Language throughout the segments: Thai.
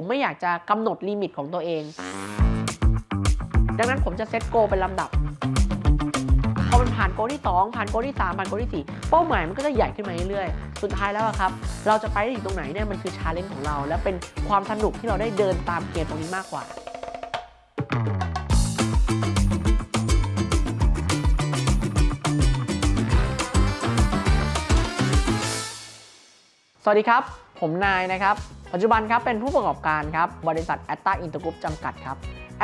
ผมไม่อยากจะกำหนดลิมิตของตัวเอง ดังนั้นผมจะเซตโกเป็นลำดับ พอมันผ่านโกที่ 2 ผ่านโกที่ 3 ผ่านโกที่ 4 เป้าหมายมันก็จะใหญ่ขึ้นมาเรื่อยๆ สุดท้ายแล้วครับ เราจะไปได้ถึงตรงไหนเนี่ยมันคือชาเลนจ์ของเรา และเป็นความสนุกที่เราได้เดินตามเกมตรงนี้มากกว่าสวัสดีครับ ผมนายนะครับ ปัจจุบันครับเป็นผู้ประกอบการครับบริษัท a t t a Intergroup จำกัดครับ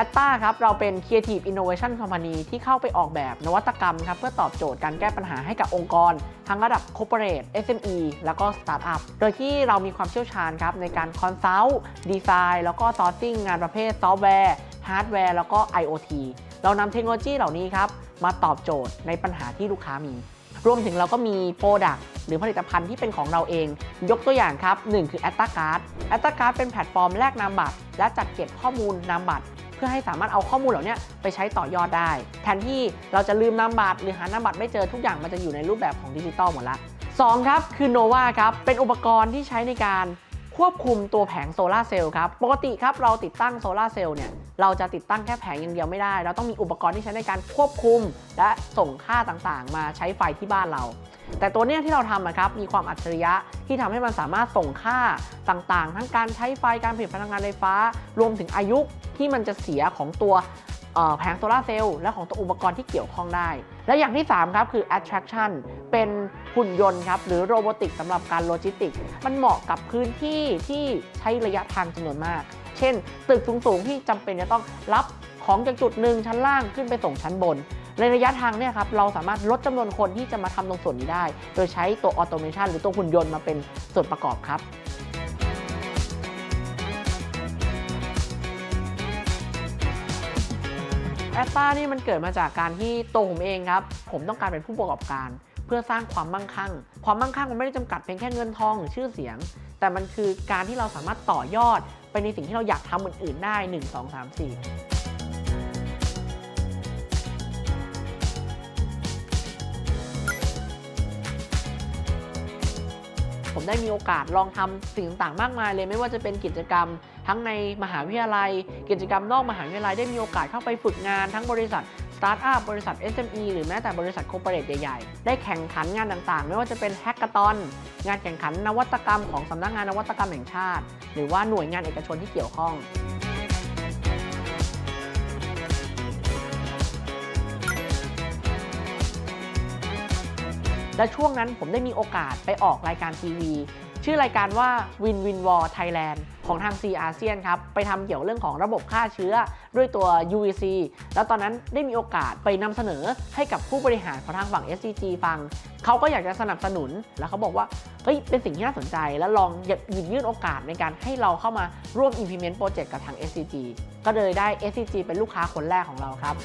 a t t a ครับเราเป็น Creative Innovation Company ที่เข้าไปออกแบบนวัตกรรมครับเพื่อตอบโจทย์การแก้ปัญหาให้กับองค์กร ทั้งระดับ Corporate SME แล้วก็ Startup โดยที่เรามีความเชี่ยวชาญครับในการ Consult Design แล้วก็ Sourcing งานประเภทซอฟต์แวร์ฮาร์ดแวร์แล้วก็ IoT เรานำเทคโนโลยีเหล่านี้ครับมาตอบโจทย์ในปัญหาที่ลูกค้ามี รวมถึงเราก็มีโปรดักต์ หรือผลิตภัณฑ์ที่เป็นของเราเอง ยกตัวอย่างครับ 1 คือ a t t a Card a t t a Card เป็นแพลตฟอร์มแลกนามบัตร และจัดเก็บข้อมูลนามบัตร เพื่อให้สามารถเอาข้อมูลเหล่านี้ไปใช้ต่อยอดได้ แทนที่เราจะลืมนามบัตรหรือหานามบัตรไม่เจอทุกอย่างมันจะอยู่ในรูปแบบของดิจิตอลหมดละสองครับคือ Nova ครับเป็นอุปกรณ์ที่ใช้ในการควบคุมตัวแผงโซลาร์เซลล์ครับ ปกติครับเราติดตั้งโซลาร์เซลล์เนี่ย เราจะติดตั้งแค่แผงอย่างเดียวไม่ได้ เราต้องมีอุปกรณ์ที่ใช้ในการควบคุม และส่งค่าต่างๆ มาใช้ไฟที่บ้านเรา แต่ตัวเนี้ยที่เราทำนะครับมีความอัจฉริยะที่ทำให้มันสามารถส่งค่าต่างๆ ทั้งการใช้ไฟการผลิตพลังงานไฟฟ้า รวมถึงอายุที่มันจะเสียของตัวแผงโซลาเซลล์และของตัวอุปกรณ์ที่เกี่ยวข้องได้ และอย่างที่ 3 ครับ คือ attraction เป็นหุ่นยนต์ครับ หรือโรบอติกสำหรับการโลจิสติก มันเหมาะกับพื้นที่ที่ใช้ระยะทางจำนวนมาก เช่น ตึกสูงๆที่จำเป็นจะต้องรับของจากจุดหนึ่งชั้นล่างขึ้นไปส่งชั้นบน ในระยะทางเนี่ยครับเราสามารถลดจำนวนคนที่จะมาทำตรงส่วนนี้ได้ โดยใช้ตัวออโตเมชันหรือตัวหุ่นยนต์มาเป็นส่วนประกอบครับแอตตานี่มันเกิดมาจากการที่ตัวผมเองครับ ผมต้องการเป็นผู้ประกอบการ เพื่อสร้างความมั่งคั่ง ความมั่งคั่งมันไม่ได้จำกัดเพียงแค่เงินทองหรือชื่อเสียง แต่มันคือการที่เราสามารถต่อยอด ไปในสิ่งที่เราอยากทำอื่นๆได้ 1 2 3 4ผมได้มีโอกาสลองทำสิ่งต่างๆ มากมายเลยไม่ว่าจะเป็นกิจกรรม ทั้งในมหาวิทยาลัย กิจกรรมนอกมหาวิทยาลัยได้มีโอกาสเข้าไปฝึกงานทั้งบริษัท ตาร์ทอัพบริษัท SME หรือแม้แต่บริษัทโค r p o r a t e ใหญ่ๆ ได้แข่งขันงานต่างๆ ไม่ว่าจะเป็นแฮกเกอร์ตอนงานแข่งขันนวัตกรรมของสำนักงานนวัตกรรมแห่งชาติ หรือว่าหน่วยงานเอกชนที่เกี่ยวข้องและช่วงนั้นผมได้มีโอกาสไปออกรายการทีวี ชื่อรายการว่า Win Win War Thailand ของทาง C อาเซียนครับ ไปทำเกี่ยวเรื่องของระบบฆ่าเชื้อด้วยตัว UVC แล้วตอนนั้นได้มีโอกาสไปนำเสนอให้กับผู้บริหารของทางฝั่ง SCG ฟัง เขาก็อยากจะสนับสนุน แล้วเขาบอกว่า เฮ้ย เป็นสิ่งที่น่าสนใจ แล้วลองหยิบยื่นโอกาสในการให้เราเข้ามาร่วม implement project กับทาง SCG ก็เลยได้ SCG เป็นลูกค้าคนแรกของเราครับ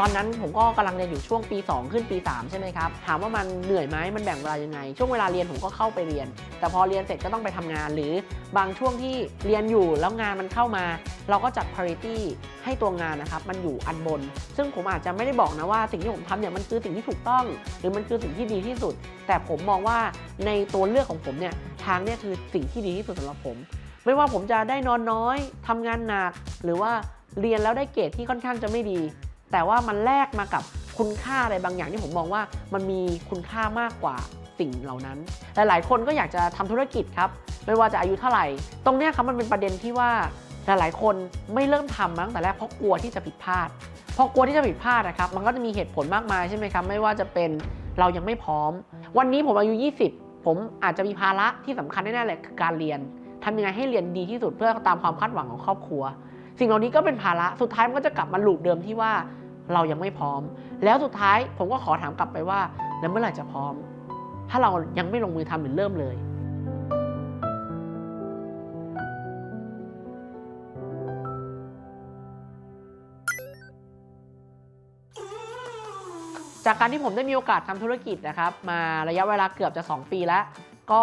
ตอนนั้นผมก็กำลังเรียนอยู่ช่วงปี 2 ขึ้นปี 3 ใช่ไหมครับ ถามว่ามันเหนื่อยไหมมันแบ่งเวลายังไง ช่วงเวลาเรียนผมก็เข้าไปเรียน แต่พอเรียนเสร็จก็ต้องไปทำงาน หรือบางช่วงที่เรียนอยู่แล้วงานมันเข้ามา เราก็จัด priority ให้ตัวงานนะครับ มันอยู่อันบน ซึ่งผมอาจจะไม่ได้บอกนะว่าสิ่งที่ผมทำเนี่ยมันคือสิ่งที่ถูกต้อง หรือมันคือสิ่งที่ดีที่สุด แต่ผมมองว่าในตัวเลือกของผมเนี่ยทางเนี่ยคือสิ่งที่ดีที่สุดสำหรับผม ไม่ว่าผมจะได้นอนน้อยทำงานหนักหรือว่าเรียนแล้วได้เกรดที่ค่อนข้างจะไม่ดี แต่ว่ามันแลกมากับคุณค่าอะไรบางอย่างที่ผมมองว่ามันมีคุณค่ามากกว่าสิ่งเหล่านั้น หลายๆ คนก็อยากจะทำธุรกิจครับ ไม่ว่าจะอายุเท่าไหร่ ตรงนี้ครับมันเป็นประเด็นที่ว่าหลายๆ คนไม่เริ่มทำตั้งแต่แรกเพราะกลัวที่จะผิดพลาด เพราะกลัวที่จะผิดพลาดนะครับ มันก็จะมีเหตุผลมากมายใช่ไหมครับ ไม่ว่าจะเป็นเรายังไม่พร้อม วันนี้ผมอายุ 20 ผมอาจจะมีภาระที่สำคัญแน่ๆเลยคือการเรียนทำยังไงให้เรียนดีที่สุดเพื่อตามความคาดหวังของครอบครัว สิ่งเหล่านี้ก็เป็นภาระ สุดท้ายมันก็จะกลับมาลูปเดิมที่ว่า เรายังไม่พร้อม แล้วสุดท้ายผมก็ขอถามกลับไปว่า แล้วเมื่อไหร่จะพร้อม ถ้าเรายังไม่ลงมือทำหรือเริ่มเลย จากการที่ผมได้มีโอกาสทำธุรกิจนะครับ มาระยะเวลาเกือบจะ 2 ปีแล้ว ก็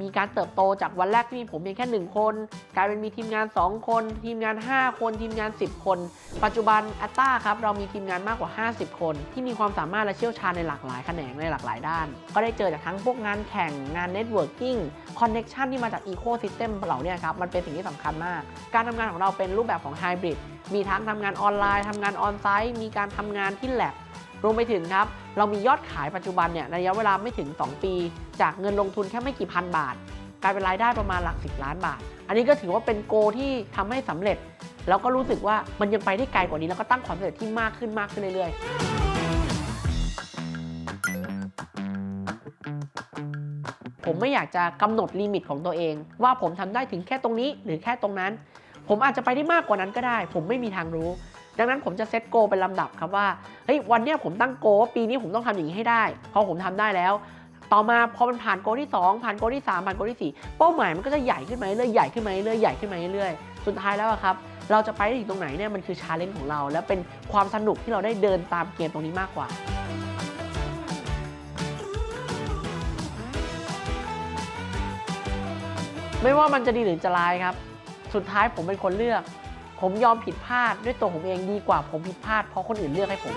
มีการเติบโตจากวันแรกที่มีผมเพียงแค่ 1 คน กลายเป็นมีทีมงาน 2 คน ทีมงาน 5 คน ทีมงาน 10 คน ปัจจุบันแอตตาครับเรามีทีมงานมากกว่า 50 คน ที่มีความสามารถและเชี่ยวชาญในหลากหลายแขนงในหลากหลายด้าน ก็ได้เจอจากทั้งพวกงานแข่งงานเน็ตเวิร์กิ่งคอนเน็ชันที่มาจากอีโคซิสเต็มเหล่านี้ครับมันเป็นสิ่งที่สำคัญมาก การทำงานของเราเป็นรูปแบบของไฮบริดมีทั้งทำงานออนไลน์ทำงานออนไซต์มีการทำงานที่แลบ รวมไปถึงครับ เรามียอดขายปัจจุบันเนี่ยระยะเวลาไม่ถึง 2 ปี จากเงินลงทุนแค่ไม่กี่พันบาท กลายเป็นรายได้ประมาณหลัก 10 ล้านบาท อันนี้ก็ถือว่าเป็นโกที่ทำให้สำเร็จ แล้วก็รู้สึกว่ามันยังไปได้ไกลกว่านี้แล้วก็ตั้งความสำเร็จที่มากขึ้นมากขึ้นเรื่อยๆผมไม่อยากจะกำหนดลิมิตของตัวเอง ว่าผมทำได้ถึงแค่ตรงนี้หรือแค่ตรงนั้น ผมอาจจะไปได้มากกว่านั้นก็ได้ ผมไม่มีทางรู้ ดังนั้นผมจะเซตโกเป็นลำดับครับว่าเฮ้ยวันนี้ผมตั้งโกว่าปีนี้ผมต้องทำอย่างนี้ให้ได้พอผมทำได้แล้ว ต่อมาพอมันผ่านโกที่ 2 ผ่านโกที่ 3 ผ่านโกที่ 4 เป้าหมายมันก็จะใหญ่ขึ้นมาเรื่อยใหญ่ขึ้นมาเรื่อยใหญ่ขึ้นมาเรื่อยสุดท้ายแล้วครับเราจะไปได้ถึงตรงไหนเนี่ยมันคือชาเลนจ์ของเรา และเป็นความสนุกที่เราได้เดินตามเกมตรงนี้มากกว่าไม่ว่ามันจะดีหรือจะร้ายครับ สุดท้ายผมเป็นคนเลือก ผมยอมผิดพลาดด้วยตัวผมเองดีกว่าผมผิดพลาดเพราะคนอื่นเลือกให้ผม